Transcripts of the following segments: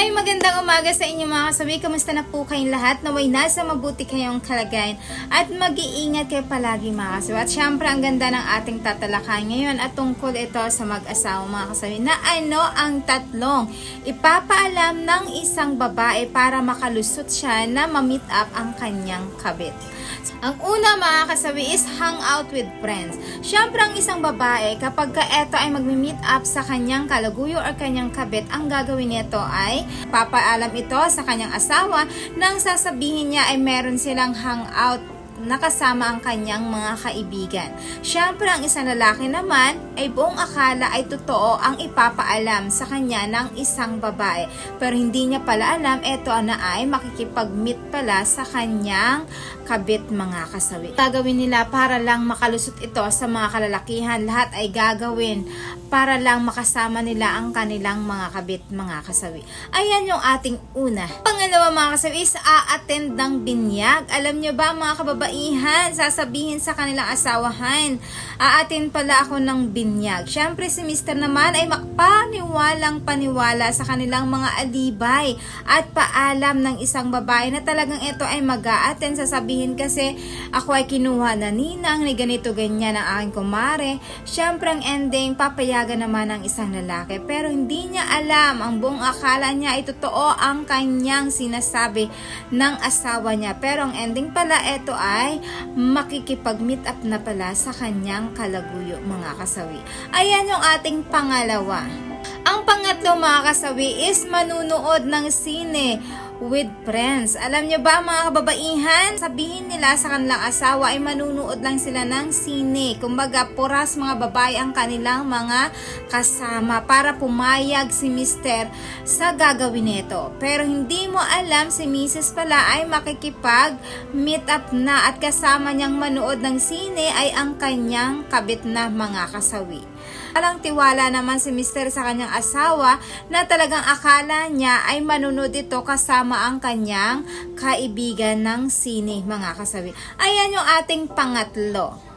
Hi, magandang umaga sa inyo mga kasabi. Kamusta na po kayong lahat? Naway nasa mabuti kayong kalagayan at mag-iingat kayo palagi mga kasabi. At syempre, ang ganda ng ating tatalakay ngayon at tungkol ito sa mag-asawa mga kasabi na ano ang tatlong ipapaalam ng isang babae para makalusot siya na ma-meet up ang kanyang kabit. Ang una mga kasabi is hang out with friends. Syempre ang isang babae kapag ka eto ay magmi-meet up sa kanyang kalaguyo or kanyang kabit, ang gagawin nito ay papaalam ito sa kanyang asawa nang sasabihin niya ay meron silang hangout nakasama ang kanyang mga kaibigan. Siyempre, ang isang lalaki naman ay buong akala ay totoo ang ipapaalam sa kanya ng isang babae. Pero hindi niya pala alam, eto na ay makikipag-meet pala sa kanyang kabit mga kasawi. Gagawin nila para lang makalusot ito sa mga kalalakihan. Lahat ay gagawin para lang makasama nila ang kanilang mga kabit mga kasawi. Ayan yung ating una. Pangalawa mga kasawi is a-attend ng binyag. Alam nyo ba mga kababaihan, sasabihin sa kanilang asawahan, a-attend pala ako ng binyag. Siyempre si Mr. naman ay makpaniwalang paniwala sa kanilang mga alibay at paalam ng isang babae na talagang ito ay mag attend Sasabihin kasi ako ay kinuha na ninang ni ganito ganyan ang aking kumare. Siyempre ang ending papayagan naman ng isang lalaki pero hindi niya alam ang buong akala niya ay totoo ang kanyang sinasabi ng asawa niya. Pero ang ending pala ito ay makikipag-meet up na pala sa kanyang kalaguyo mga kasawi. Ayan yung ating pangalawa. Ang pangatlo mga kasawi is manunood ng sine with friends. Alam nyo ba mga kababaihan, sabihin nila sa kanilang asawa ay manunood lang sila ng sine. Kumbaga, puras mga babae ang kanilang mga kasama para pumayag si Mr. sa gagawin nito. Pero hindi mo alam si Mrs. pala ay makikipag meet up na at kasama niyang manood ng sine ay ang kanyang kabit na mga kasawi. Alang tiwala naman si Mr. sa kanyang asawa na talagang akala niya ay manunod ito kasama ang kanyang kaibigan ng sine mga kasabi. Ayan yung ating pangatlo.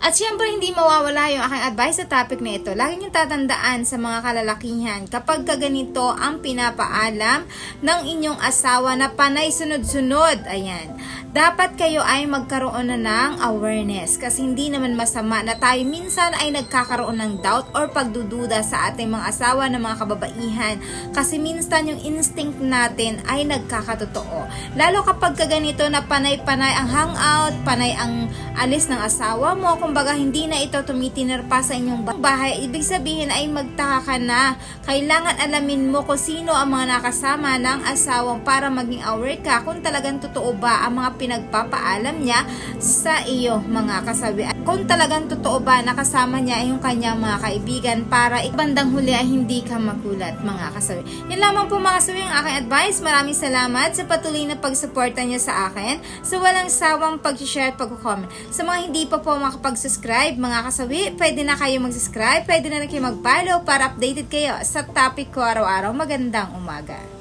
At syempre, hindi mawawala yung aking advice sa topic na ito. Lagi niyong tatandaan sa mga kalalakihan kapag kaganito ang pinapaalam ng inyong asawa na panay sunod-sunod. Ayan. Dapat kayo ay magkaroon na ng awareness kasi hindi naman masama na tayo minsan ay nagkakaroon ng doubt or pagdududa sa ating mga asawa ng mga kababaihan kasi minsan yung instinct natin ay nagkakatotoo. Lalo kapag kaganito na panay-panay ang hangout, panay ang alis ng asawa mo, kumbaga hindi na ito tumitiner pa sa inyong bahay, ibig sabihin ay magtaka ka na. Kailangan alamin mo kung sino ang mga nakasama ng asawang para maging aware ka kung talagang totoo ba ang mga pinagpapaalam niya sa iyo mga kasabi. Kung talagang totoo ba nakasama niya yung kanyang mga kaibigan para ibandang huli ay hindi ka magulat mga kasabi. Yan lamang po mga kasabi ang aking advice. Maraming salamat sa patuloy na pagsuporta niyo sa akin. Sa walang sawang pag-share at pag-comment. Sa mga hindi pa po makapag-subscribe mga kasabi, pwede na kayo mag-subscribe, pwede na rin kayo mag-follow para updated kayo sa topic ko araw-araw. Magandang umaga.